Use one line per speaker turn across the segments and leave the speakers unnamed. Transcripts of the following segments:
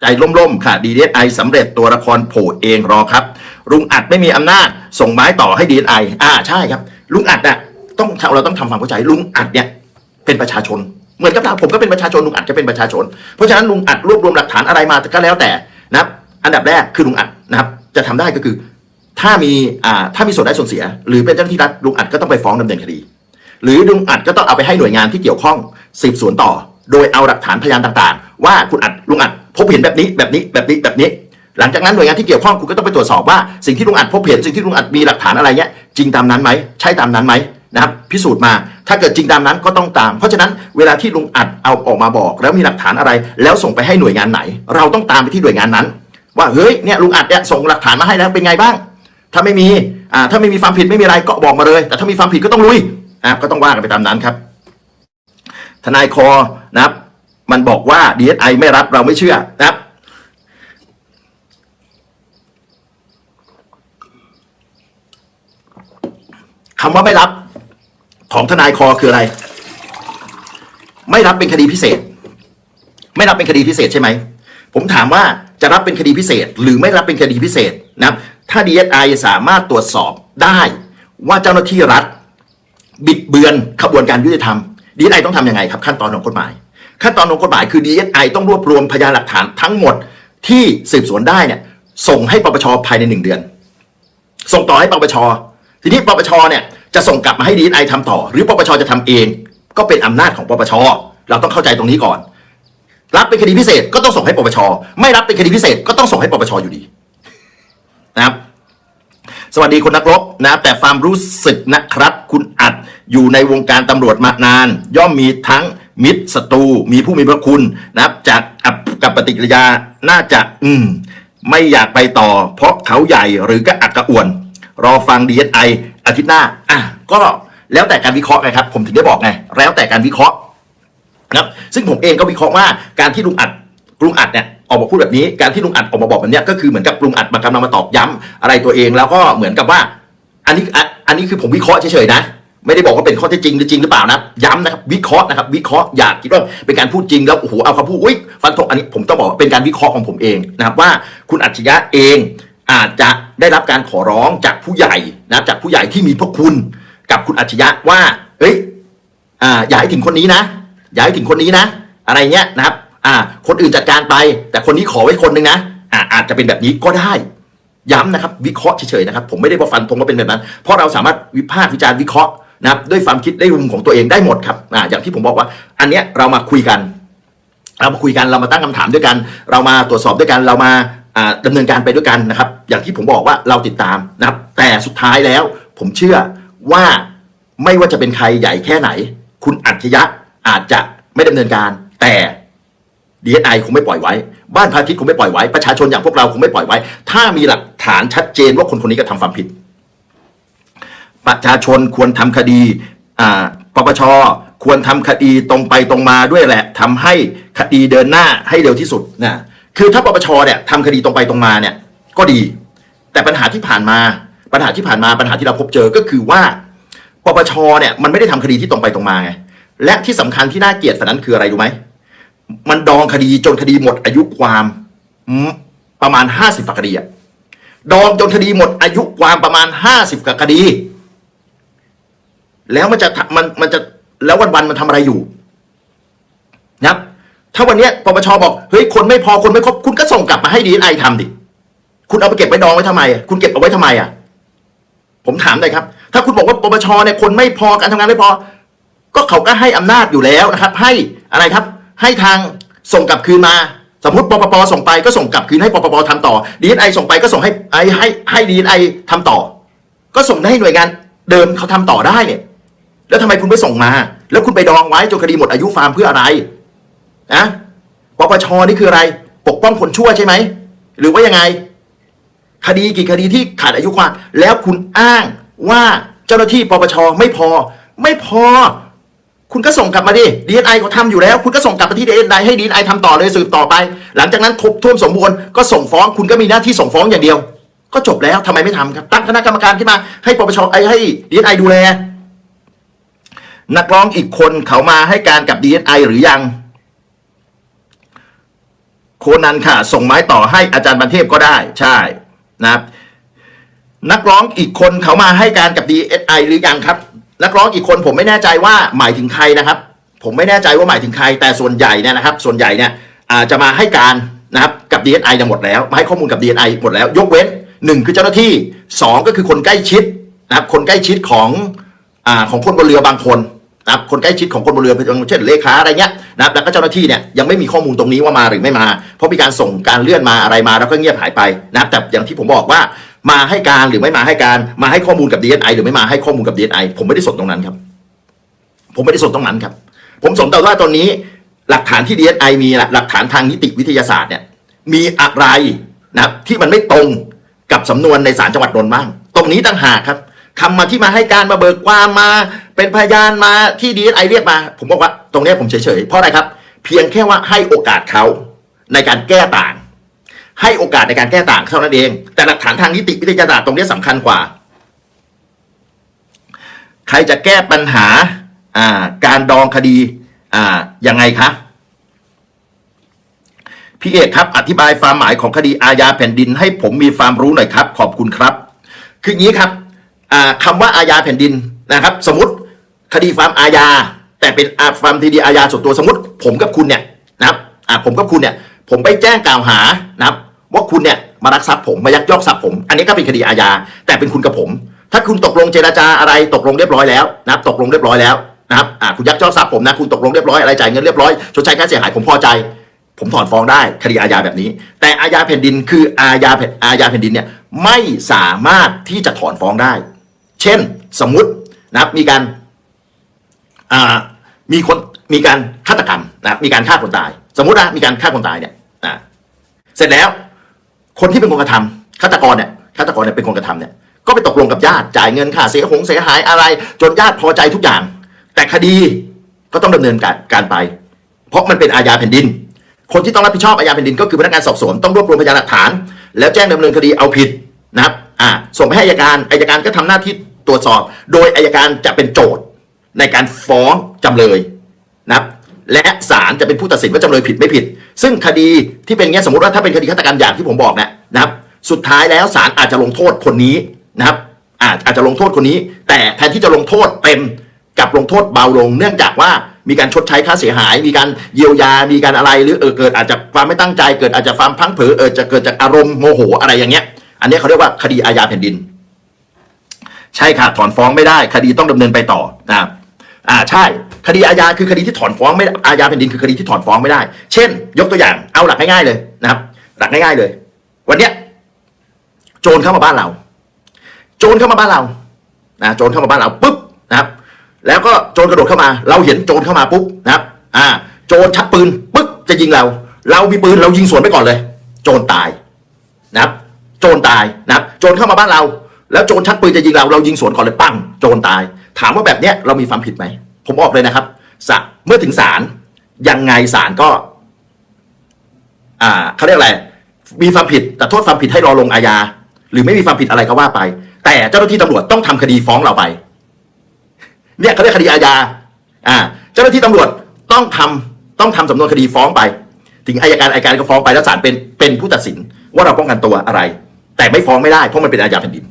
ใจล่มๆ ค่ะ DSI สไอสำเร็จตัวละครโผล่เองรอครับ ลุงอัดไม่มีอำนาจ ส่งไม้ต่อให้ DSI อ่าใช่ครับ ลุงอัดอะต้องเราต้องทำความเข้าใจลุงอัดเนี่ยเป็นประชาชน เหมือนกับเราผมก็เป็นประชาชนลุงอัดก็เป็นประชาชน เพราะฉะนั้นลุงอัดรวบรวมหลักฐานอะไรมาก็แล้วแต่นะครับ อันดับแรกคือลุงอัดนะครับ จะทำได้ก็คือ ถ้ามีอ่าถ้ามีส่วนได้ส่วนเสีย หรือเป็นเจ้าหน้าที่รัฐลุงอัดก็ต้องไปฟ้องดำเนินคดี หรือลุงอัดก็ต้องเอาไปให้หน่วยงานที่เกี่ยวข้องสืบสวนต่อ โดยเอาหลักฐานพยานต่างๆ ว่าคุณอัดลุงอัด พบเห็นแบบนี้แบบนี้แบบนี้แบบนี้ หลังจากนั้นหน่วยงานที่เกี่ยวข้องคุณก็ต้องไปตรวจสอบว่าสิ่งที่ลุงอัดพบเห็นสิ่งที่ลุงอัดมีหลักฐานอะไรเนี้ยจริงตามนั้นไหมใช่ตามนั้นไหมนะครับพิสูจน์มา ถ้าเกิดจริงตามนั้นก็ต้องตาม เพราะฉะนั้นเวลาที่ลุงอัดเอาออกมาบอก แล้วมีหลักฐานอะไร แล้วส่งไปให้หน่วยงานไหน เราต้องตามไปที่หน่วยงานนั้น ว่าเฮ้ยเนี่ยลุงอัดเนี่ยส่งหลักฐานมาให้แล้วเป็นไงบ้าง ถ้าไม่มีอ่าถ้าไม่มีความผิดไม่มีอะไรก็บอกมาเลย แต่ถ้ามีความผิดก็ต้องลุยอะก็ต้องว่ากันไปตามนั้นครับ ทนายคอนะครับ มันบอกว่า DSI ไม่รับเราไม่เชื่อนะครับคำว่าไม่รับของทนายคอคืออะไร ไม่รับเป็นคดีพิเศษ ไม่รับเป็นคดีพิเศษใช่ไหม ผมถามว่าจะรับเป็นคดีพิเศษ หรือไม่รับเป็นคดีพิเศษนะครับ ถ้า DSI สามารถตรวจสอบได้ว่าเจ้าหน้าที่รัฐ บิดเบือนขบวนการยุติธรรม DSI ต้องทำยังไงครับขั้นตอนของกฎหมาย ขั้นตอนของกฎหมายคือ DSI ต้องรวบรวมพยานหลักฐานทั้งหมดที่สืบสวนได้เนี่ย ส่งให้ปปชภายในหนึ่งเดือน ส่งต่อให้ปปชทีนี้ปปชเนี่ยจะส่งกลับมาให้ DSI ทำต่อ หรือปปชจะทำเอง ก็เป็นอำนาจของปปชเราต้องเข้าใจตรงนี้ก่อน รับเป็นคดีพิเศษก็ต้องส่งให้ปปชไม่รับเป็นคดีพิเศษก็ต้องส่งให้ปปชอยู่ดีนะครับ สวัสดีคุณนักรบนะครับแต่ความรู้สึกนะครับ คุณอัดอยู่ในวงการตำรวจมานาน ย่อมมีทั้ง มิตรศัตรูมีผู้มีพระคุณนะครับ จากอับกับปฏิกิริยาน่าจะ อืม ไม่อยากไปต่อ เพราะเขาใหญ่หรือก็อักกระอ่วน รอฟัง DSI อาทิตย์หน้า อะ ก็แล้วแต่การวิเคราะห์ไงครับ ผมถึงได้บอกไง แล้วแต่การวิเคราะห์นะครับซึ่งผมเองก็วิเคราะห์ว่าการที่ลุงอัดลุงอัดเนี่ยออกมาพูดแบบนี้ การที่ลุงอัดออกมาบอกแบบนี้ก็คือเหมือนกับลุงอัดมากำลังมาตอกย้ำอะไรตัวเอง แล้วก็เหมือนกับว่า อันนี้อันนี้คือผมวิเคราะห์เฉยๆนะ ไม่ได้บอกว่าเป็นข้อเท็จจริงหรือจริงหรือเปล่านะย้ำนะครับวิเคราะห์นะครับวิเคราะห์อย่าคิดว่าเป็นการพูดจริงแล้วโอ้โหเอาคำพูดอุ้ยฟันธงอันนี้ผมต้องบอกว่าเป็นการวิเคราะห์ของผมเองนะครับว่าคุณอัจฉริยะเองอาจจะได้รับการขอร้องจากผู้ใหญ่นะจากผู้ใหญ่ที่มีพระคุณกับคุณอัจฉริยะว่าเฮ้ยอ่าอย่าให้ถึงคนนี้นะ อย่าให้ถึงคนนี้นะ อะไรเงี้ยนะครับอ่าคนอื่นจัดการไป แต่คนนี้ขอไว้คนหนึ่งนะอ่าอาจจะเป็นแบบนี้ก็ได้ย้ำนะครับ วิเคราะห์เฉยๆนะครับ ผมไม่ได้ว่าฟันธงว่าเป็นแบบนั้น เพราะเราสามารถวิพากษ์วิจารณ์วิเคราะห์ นะครับด้วยความคิดได้มุมของตัวเองได้หมดครับอ่าอย่างที่ผมบอกว่า อันเนี้ยเรามาคุยกัน เรามาคุยกันเรามาตั้งคำถามด้วยกัน เรามาตรวจสอบด้วยกันเรามาอ่าดำเนินการไปด้วยกันนะครับ อย่างที่ผมบอกว่าเราติดตามนะครับ แต่สุดท้ายแล้ว ผมเชื่อว่าไม่ว่าจะเป็นใครใหญ่แค่ไหน คุณอัจฉริยะอาจจะไม่ดำเนินการ แต่ DSI คงไม่ปล่อยไว้ บ้านพาทิตคงไม่ปล่อยไว้ ประชาชนอย่างพวกเราคงไม่ปล่อยไว้ ถ้ามีหลักฐานชัดเจนว่าคนคนนี้กระทำความผิด ประชาชนควรทำคดีอ่าปปชควรทำคดีตรงไปตรงมาด้วยแหละทำให้คดีเดินหน้าให้เร็วที่สุดนะคือถ้าปปชเนี่ยทำคดีตรงไปตรงมาเนี่ยก็ดี แต่ปัญหาที่ผ่านมาปัญหาที่ผ่านมาปัญหาที่เราพบเจอก็คือว่าปปชเนี่ยมันไม่ได้ทำคดีที่ตรงไปตรงมาไงและที่สำคัญที่น่าเกลียดฝันนั้นคืออะไรรู้ไหมมันดองคดีจนคดีหมดอายุความอืมประมาณห้าสิบคดีอะดองจนคดีหมดอายุความประมาณห้าสิบคดี แล้วมันจะมันมันจะแล้ววันวันมันทำอะไรอยู่นะครับ ถ้าวันนี้ปปชบอกเฮ้ยคนไม่พอคนไม่ครบคุณก็ส่งกลับมาให้ดีไอทำดิ คุณเอาไปเก็บไว้ดองไว้ทำไม คุณเก็บเอาไว้ทำไมอะ ผมถามเลยครับ ถ้าคุณบอกว่าปปชเนี่ยคนไม่พอการทำงานไม่พอ ก็เขาก็ให้อำนาจอยู่แล้วนะครับ ให้อะไรครับ ให้ทางส่งกลับคืนมา สมมติปปปส่งไปก็ส่งกลับคืนให้ปปปทำต่อดีไอส่งไปก็ส่งให้ไอให้ให้ดีไอทำต่อ ก็ส่งให้หน่วยงานเดิมเขาทำต่อได้เนี่ย แล้วทำไมคุณไม่ส่งมา แล้วคุณไปดองไว้จนคดีหมดอายุฟาร์มเพื่ออะไรนะปปชนี่คืออะไร ปกป้องคนชั่วใช่ไหม หรือว่ายังไง คดีกี่คดีที่ขาดอายุความ แล้วคุณอ้างว่าเจ้าหน้าที่ปปชไม่พอ ไม่พอ คุณก็ส่งกลับมาดิดีเอ็นไอเขาทำอยู่แล้ว คุณก็ส่งกลับไปที่ดีเอ็นไอให้ดีเอ็นไอทำต่อเลยสืบต่อไป หลังจากนั้นครบถ้วนสมบูรณ์ก็ส่งฟ้องคุณก็มีหน้าที่ส่งฟ้องอย่างเดียว ก็จบแล้วทำไมไม่ทำครับ ตั้งคณะกรรมการขึ้นมาให้ปปชไอให้ดีเอ็นไอดูแล นักร้องอีกคนเขามาให้การกับ DSI หรือยัง โคนันค่ะ ส่งไม้ต่อให้อาจารย์บันเทพก็ได้ ใช่นะครับ นักร้องอีกคนเขามาให้การกับ DSI หรือยังครับ นักร้องอีกคนผมไม่แน่ใจว่าหมายถึงใครนะครับ ผมไม่แน่ใจว่าหมายถึงใคร แต่ส่วนใหญ่เนี่ยนะครับ ส่วนใหญ่เนี่ยจะมาให้การนะครับกับ DSI ยังหมดแล้วมาให้ข้อมูลกับ DSI หมดแล้ว ยกเว้นหนึ่งคือเจ้าหน้าที่สองก็คือคนใกล้ชิดนะครับ คนใกล้ชิดของอของคนบนเรือบางคน นะครับคนใกล้ชิดของคนบนเรือเช่นเลขาอะไรเงี้ยนะครับแล้วก็เจ้าหน้าที่เนี่ยยังไม่มีข้อมูลตรงนี้ว่ามาหรือไม่มา เพราะมีการส่งการเลื่อนมาอะไรมาแล้วก็เงียบหายไปนะครับแต่อย่างที่ผมบอกว่ามาให้การหรือไม่มาให้การมาให้ข้อมูลกับ DSI หรือไม่มาให้ข้อมูลกับ DSI ผมไม่ได้สนตรงนั้นครับ ผมไม่ได้สนตรงนั้นครับ ผมสนแต่ว่าตอนนี้หลักฐานที่ DSI มีหลักฐานทางนิติวิทยาศาสตร์เนี่ยมีอะไรนะครับที่มันไม่ตรงกับสำนวนในศาลจังหวัดนนท์บ้าง ตรงนี้ต่างหากครับ คำมาที่มาให้การมาเบิกความมา เป็นพยานมาที่ DSI เรียกมา ผมบอกว่า ตรงนี้ผมเฉยๆเพราะอะไรครับ เพียงแค่ว่าให้โอกาสเขาในการแก้ต่าง ให้โอกาสในการแก้ต่างเท่านั้นเอง แต่หลักฐานทางนิติวิทยาศาสตร์ตรงนี้สำคัญกว่า ใครจะแก้ปัญหาอ่าการดองคดีอ่ายังไงคะพี่เอกครับ อธิบายความหมายของคดีอาญาแผ่นดิน ให้ผมมีความรู้หน่อยครับ ขอบคุณครับ คืออย่างนี้ครับ คำว่าอาญาแผ่นดินนะครับ สมมติคดีความอาญา แต่เป็นอาความคดีอาญาส่วนตัวสมมติผมกับคุณเนี่ยนะครับผมกับคุณเนี่ยผมไปแจ้งกล่าวหานะครับว่าคุณเนี่ยมารักทรัพย์ผมมายักยอกทรัพย์ผม อันนี้ก็เป็นคดีอาญาแต่เป็นคุณกับผม ถ้าคุณตกลงเจรจาอะไรตกลงเรียบร้อยแล้วนะครับตกลงเรียบร้อยแล้วนะครับคุณยักยอกทรัพย์ผมนะคุณตกลงเรียบร้อยอะไรจ่ายเงินเรียบร้อยชดใช้ค่าเสียหายผมพอใจ ผมถอนฟ้องได้คดีอาญาแบบนี้ แต่อาญาแผ่นดินคืออาญาแผ่นอาญาแผ่นดินเนี่ยไม่สามารถที่จะถอนฟ้องได้ ช่นสมมุตินะครับมีการมีคนมีการฆาตกรรมนะครับมีการฆ่าคนตาย สมมุตินะมีการฆ่าคนตายเนี่ยเสร็จแล้วคนที่เป็นคนกระทำฆาตกรเนี่ยฆาตกรเนี่ยเป็นคนกระทำเนี่ยก็ไปตกลงกับญาติจ่ายเงินค่าเสียหงเสียหายอะไร จนญาติพอใจทุกอย่าง แต่คดีก็ต้องดำเนินการการไป เพราะมันเป็นอาญาแผ่นดิน คนที่ต้องรับผิดชอบอาญาแผ่นดิน ก็คือพนักงานสอบสวนต้องรวบรวมพยานหลักฐาน แล้วแจ้งดำเนินคดีเอาผิดนะครับอ่าส่งไปให้อัยการอัยการก็ทำหน้าที่ ตรวจสอบ โดยอัยการจะเป็นโจทย์ในการฟ้องจำเลยนะครับและศาลจะเป็นผู้ตัดสินว่าจำเลยผิดไม่ผิด ซึ่งคดีที่เป็นอย่างเงี้ยสมมติว่าถ้าเป็นคดีฆาตกรรมอย่างที่ผมบอกนะนะครับ สุดท้ายแล้วศาลอาจจะลงโทษคนนี้นะครับอาจอาจจะลงโทษคนนี้ แต่แทนที่จะลงโทษเต็มกับลงโทษเบาลง เนื่องจากว่ามีการชดใช้ค่าเสียหาย มีการเยียวยา มีการอะไรหรือเออเกิดอาจจะความไม่ตั้งใจเกิดอาจจะความพังเผอเออจะเกิดจากอารมณ์โมโหอะไรอย่างเงี้ย อันนี้เขาเรียกว่าคดีอาญาแผ่นดิน ใช่ค่ะถอนฟ้องไม่ได้ คดีต้องดำเนินไปต่อนะอ่าใช่ คดีอาญาคือคดีที่ถอนฟ้องไม่อาญาแผ่นดินคือคดีที่ถอนฟ้องไม่ได้ เช่น ยกตัวอย่างเอาหลักง่ายๆเลยนะครับ หลักง่ายๆเลย วันเนี้ยโจรเข้ามาบ้านเรา โจรเข้ามาบ้านเรานะโจรเข้ามาบ้านเราปุ๊บนะครับ แล้วก็โจรกระโดดเข้ามา เราเห็นโจรเข้ามาปุ๊บนะครับ อ่า โจรชักปืนปุ๊บจะยิงเรา เรามีปืนเรายิงสวนไปก่อนเลย โจรตายนะครับ โจรตายนะครับ โจรเข้ามาบ้านเรา แล้วโจรชักปืนจะยิงเราเรายิงสวนก่อนเลยปั้งโจรตาย ถามว่าแบบเนี้ยเรามีความผิดไหม ผมบอกเลยนะครับเมื่อถึงศาลยังไงศาลก็ อ่าเขาเรียกอะไรมีความผิดแต่โทษความผิดให้รอลงอาญาหรือไม่มีความผิดอะไรก็ว่าไป แต่เจ้าหน้าที่ตำรวจต้องทำคดีฟ้องเราไป เนี่ยเขาเรียกคดีอาญาอ่า เจ้าหน้าที่ตำรวจต้องทำต้องทำสำนวนคดีฟ้องไป ถึงอายการอายการก็ฟ้องไปแล้วศาลเป็นเป็นผู้ตัดสินว่าเราป้องกันตัวอะไร แต่ไม่ฟ้องไม่ได้เพราะมันเป็นอาญาแผ่นดิน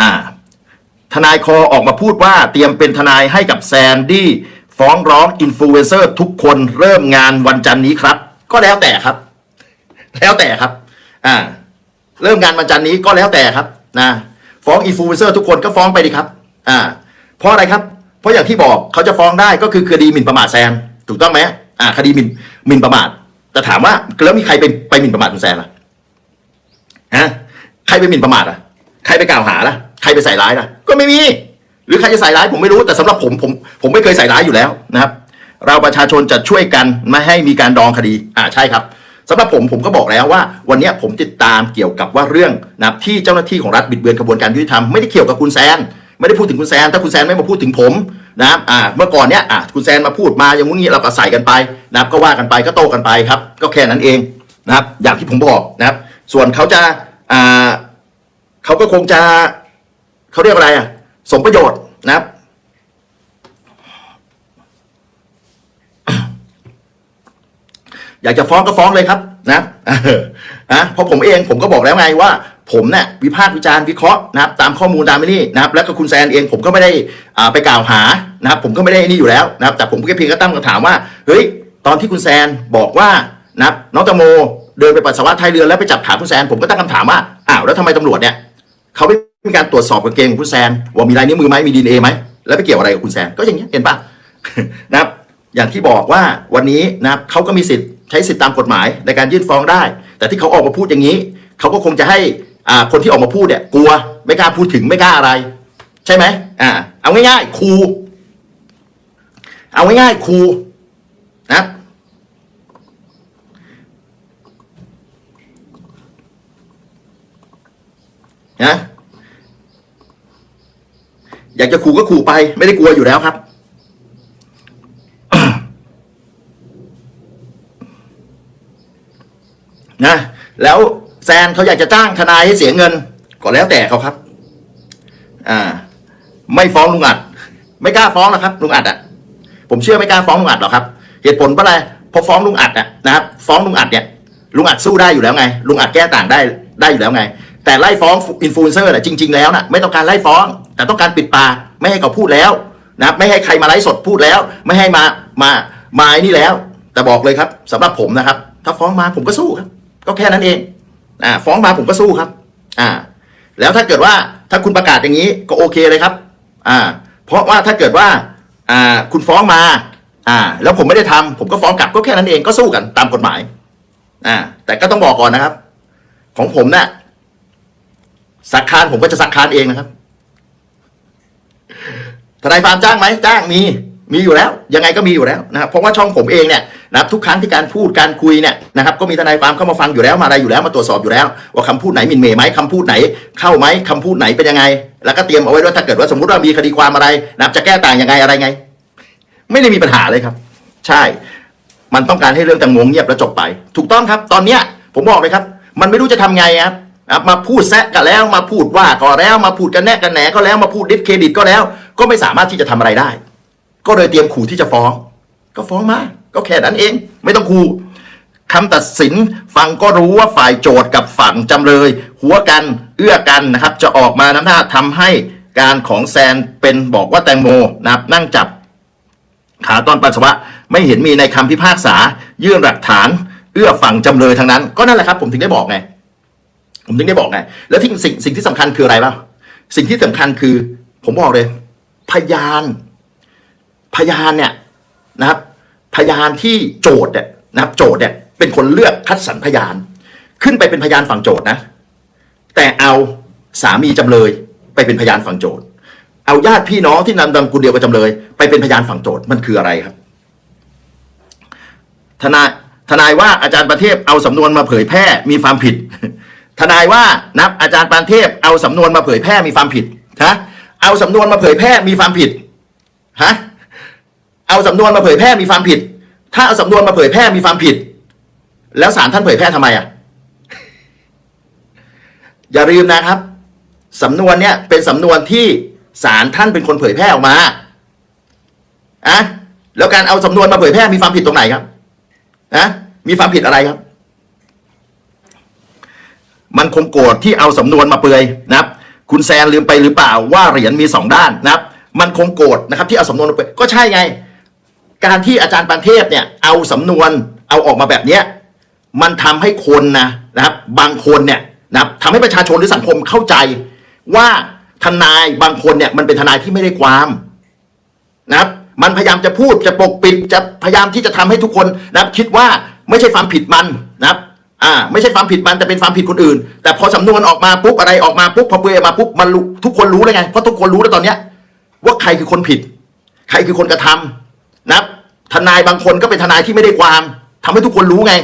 อ่าทนายคอออกมาพูดว่าเตรียมเป็นทนายให้กับแซนดี้ฟ้องร้องอินฟลูเอนเซอร์ทุกคนเริ่มงานวันจันนี้ครับ ก็แล้วแต่ครับ แล้วแต่ครับ อ่า เริ่มงานวันจันนี้ก็แล้วแต่ครับนะฟ้องอินฟลูเอนเซอร์ทุกคนก็ฟ้องไปดีครับ อ่า เพราะอะไรครับ เพราะอย่างที่บอกเขาจะฟ้องได้ก็คือคดีหมิ่นประมาทแซนถูกต้องไหมอ่า คดีหมิ่นหมิ่นประมาทแต่ถามว่าแล้วมีใครไปไปหมิ่นประมาทคุณแซนล่ะฮะใครไปหมิ่นประมาทอะ ใครไปกล่าวหาล่ะ ใครไปใส่ร้ายล่ะก็ไม่มี หรือใครจะใส่ร้ายผมไม่รู้แต่สำหรับผมผมผมไม่เคยใส่ร้ายอยู่แล้วนะครับ เราประชาชนจะช่วยกันไม่ให้มีการดองคดีอ่าใช่ครับสำหรับผมผมก็บอกแล้วว่า วันนี้ผมติดตามเกี่ยวกับว่าเรื่องนะที่เจ้าหน้าที่ของรัฐบิดเบือนกระบวนการยุติธรรมไม่ได้เกี่ยวกับคุณแซนไม่ได้พูดถึงคุณแซนถ้าคุณแซนไม่มาพูดถึงผมนะอ่าเมื่อก่อนเนี้ยอ่าคุณแซนมาพูดมาอย่างงี้เราก็ใส่กันไปนะครับก็ว่ากันไปก็โต้กันไปครับ ก็แค่นั้นเองนะครับอย่างที่ผมบอกนะครับ ส่วนเขาจะอ่าเขาก็คงจะ เขาเรียกอะไรอะ สมประโยชน์นะครับ อยากจะฟ้องก็ฟ้องเลยครับ นะเออนะเพราะผมเองผมก็บอกแล้วไงว่า ผมเนี่ยวิพากษ์วิจารณ์วิเคราะห์นะครับ ตามข้อมูลตามนี่นะครับ แล้วก็คุณแซนเองผมก็ไม่ได้อ่าไปกล่าวหานะครับ ผมก็ไม่ได้นี่อยู่แล้วนะครับ แต่ผมก็เพียงก็ตั้งคำถามว่าเฮ้ยตอนที่คุณแซนบอกว่านะครับน้องตงโมเดินไปปัสสาวะท้ายเรือแล้วไปจับขาคุณแซนผมก็ตั้งคำถามว่าอ้าวแล้วทำไมตำรวจเนี่ยเขาไม่ มีการตรวจสอบกางเกงของคุณแซนว่ามีลายนิ้วมือไหมมีดีเอไหมแล้วไปเกี่ยวอะไรกับคุณแซนก็อย่างเงี้เห็นปะนะครับ อย่างที่บอกว่าวันนี้นะครับเขาก็มีสิทธิ์ใช้สิทธิ์ตามกฎหมายในการยื่นฟ้องได้ แต่ที่เขาออกมาพูดอย่างนี้เขาก็คงจะให้อ่าคนที่ออกมาพูดเนี่ยกลัวไม่กล้าพูดถึงไม่กล้าอะไร ใช่ไหมอ่าเอาง่ายๆครูเอาง่ายๆครูนะนะ อยากจะขู่ก็ขู่ไป ไม่ได้กลัวอยู่แล้วครับ นะ แล้วแซนเขาอยากจะจ้างทนายให้เสียเงิน ก็แล้วแต่เขาครับ อ่า ไม่ฟ้องลุงอัด ไม่กล้าฟ้องหรอกครับลุงอัดอะ ผมเชื่อไม่กล้าฟ้องลุงอัดหรอกครับ เหตุผลเพราะอะไรเพอฟ้องลุงอัดอะนะครับ ฟ้องลุงอัดเนี่ยลุงอัดสู้ได้อยู่แล้วไง ลุงอัดแก้ต่างได้ได้อยู่แล้วไง แต่ไล่ฟ้องอินฟลูเอนเซอร์น่ะจริง ๆ แล้วน่ะไม่ต้องการไล่ฟ้อง แต่ต้องการปิดปากไม่ให้เขาพูดแล้วนะไม่ให้ใครมาไลฟ์สดพูดแล้ว ไม่ให้มามามาไอ้นี่แล้ว แต่บอกเลยครับสำหรับผมนะครับ ถ้าฟ้องมาผมก็สู้ครับ ก็แค่นั้นเองอ่าฟ้องมาผมก็สู้ครับ อ่า แล้วถ้าเกิดว่าถ้าคุณประกาศอย่างนี้ก็โอเคเลยครับ อ่า เพราะว่าถ้าเกิดว่าอ่าคุณฟ้องมา อ่า แล้วผมไม่ได้ทำผมก็ฟ้องกลับก็แค่นั้นเองก็สู้กันตามกฎหมาย อ่า แต่ก็ต้องบอกก่อนนะครับ ของผมเนี่ยสักคานผมก็จะสักคานเองนะครับ ทนายฟาร์มจ้างไหมจ้างมีมีอยู่แล้ว ยังไงก็มีอยู่แล้วนะครับเพราะว่าช่องผมเองเนี่ยนะครับทุกครั้งที่การพูดการคุยเนี่ยนะครับก็มีทนายฟาร์มเข้ามาฟังอยู่แล้วมาอะไรอยู่แล้วมาตรวจสอบอยู่แล้ว ว่าคำพูดไหนหมินเหม่ไหมคำพูดไหนเข้าไหมคำพูดไหนเป็นยังไง แล้วก็เตรียมเอาไว้ว่าถ้าเกิดว่าสมมติว่ามีคดีความอะไรนะครับจะแก้ต่างยังไงอะไรไง ไม่ได้มีปัญหาเลยครับ ใช่ มันต้องการให้เรื่องแตงโมเงียบแล้วจบไป ถูกต้องครับ ตอนเนี้ยผมบอกเลยครับ มันไม่รู้จะทำไงครับมาพูดแซะกันแล้วมาพูดว่าก็แล้วมาพูดกันแน่กันแหนก็แล้วมาพูดดิสเครดิตก็แล้ว ก็ไม่สามารถที่จะทำอะไรได้ ก็เลยเตรียมขู่ที่จะฟ้อง ก็ฟ้องมา ก็แค่นั้นเอง ไม่ต้องขู่คำตัดสินฟังก็รู้ว่าฝ่ายโจทย์กับฝั่งจำเลย หัวกันเอื้อกันนะครับ จะออกมาน้ำหน้าทำให้การของแซนเป็นบอกว่าแตงโมนะครับนั่งจับขาตอนปัสสาวะไม่เห็นมีในคำพิพากษา ยื่นหลักฐาน เอื้อฝั่งจำเลยทั้งนั้น ก็นั่นแหละครับ ผมถึงได้บอกไง ผมถึงได้บอกไง แล้วที่สิ่งสิ่งที่สำคัญคืออะไรบ้างสิ่งที่สำคัญคือ ผมบอกเลย พยาน พยานเนี่ยนะครับ พยานที่โจทย์เนี่ยนะครับโจทย์เนี่ยเป็นคนเลือกคัดสรรพยาน ขึ้นไปเป็นพยานฝั่งโจทย์นะ แต่เอาสามีจำเลยไปเป็นพยานฝั่งโจทย์ เอาญาติพี่น้องที่นำนามกุลเดียวกับจำเลย ไปเป็นพยานฝั่งโจทย์มันคืออะไรครับ ทนายทนายว่าอาจารย์ประเทศเอาสำนวนมาเผยแพร่มีความผิด ทนายว่านับอาจารย์ปานเทพเอาสำนวนมาเผยแพร่มีความผิดฮะ เอาสำนวนมาเผยแพร่มีความผิดฮะเอาสำนวนมาเผยแพร่มีความผิด ถ้าเอาสำนวนมาเผยแพร่มีความผิด แล้วศาลท่านเผยแพร่ทำไมอะอย่าลืมนะครับสำนวนเนี่ยเป็นสำนวนที่ศาลท่านเป็นคนเผยแพร่ออกมาอะแล้วการเอาสำนวนมาเผยแพร่มีความผิดตรงไหนครับนะมีความผิดอะไรครับ มันคงโกรธที่เอาสำนวนมาเปลือยนะครับ คุณแซนลืมไปหรือเปล่าว่าเหรียญมีสองด้านนะครับ มันคงโกรธนะครับที่เอาสำนวนมาเปก็ใช่ไง การที่อาจารย์ปานเทพเนี่ยเอาสำนวนเอาออกมาแบบเนี้ยมันทำให้คนนะนะครับ บางคนเนี่ยนะครับทำให้ประชาชนหรือสังคมเข้าใจ ว่าทนายบางคนเนี่ยมันเป็นทนายที่ไม่ได้ความนะครับ มันพยายามจะพูดจะปกปิดจะพยายามที่จะทำให้ทุกคนนะครับ คิดว่าไม่ใช่ความผิดมันนะครับ อ่าไม่ใช่ความผิดมันแต่เป็นความผิดคนอื่น แต่พอสำนวนออกมาปุ๊บอะไรออกมาปุ๊บพอเปลือยอมาปุ๊บมันทุกคนรู้เลยไงเพราะทุกคนรู้แล้วตอนเนี้ย ว่าใครคือคนผิด ใครคือคนกระทำนะทนายบางคนก็เป็นทนายที่ไม่ได้ความทำให้ทุกคนรู้ไง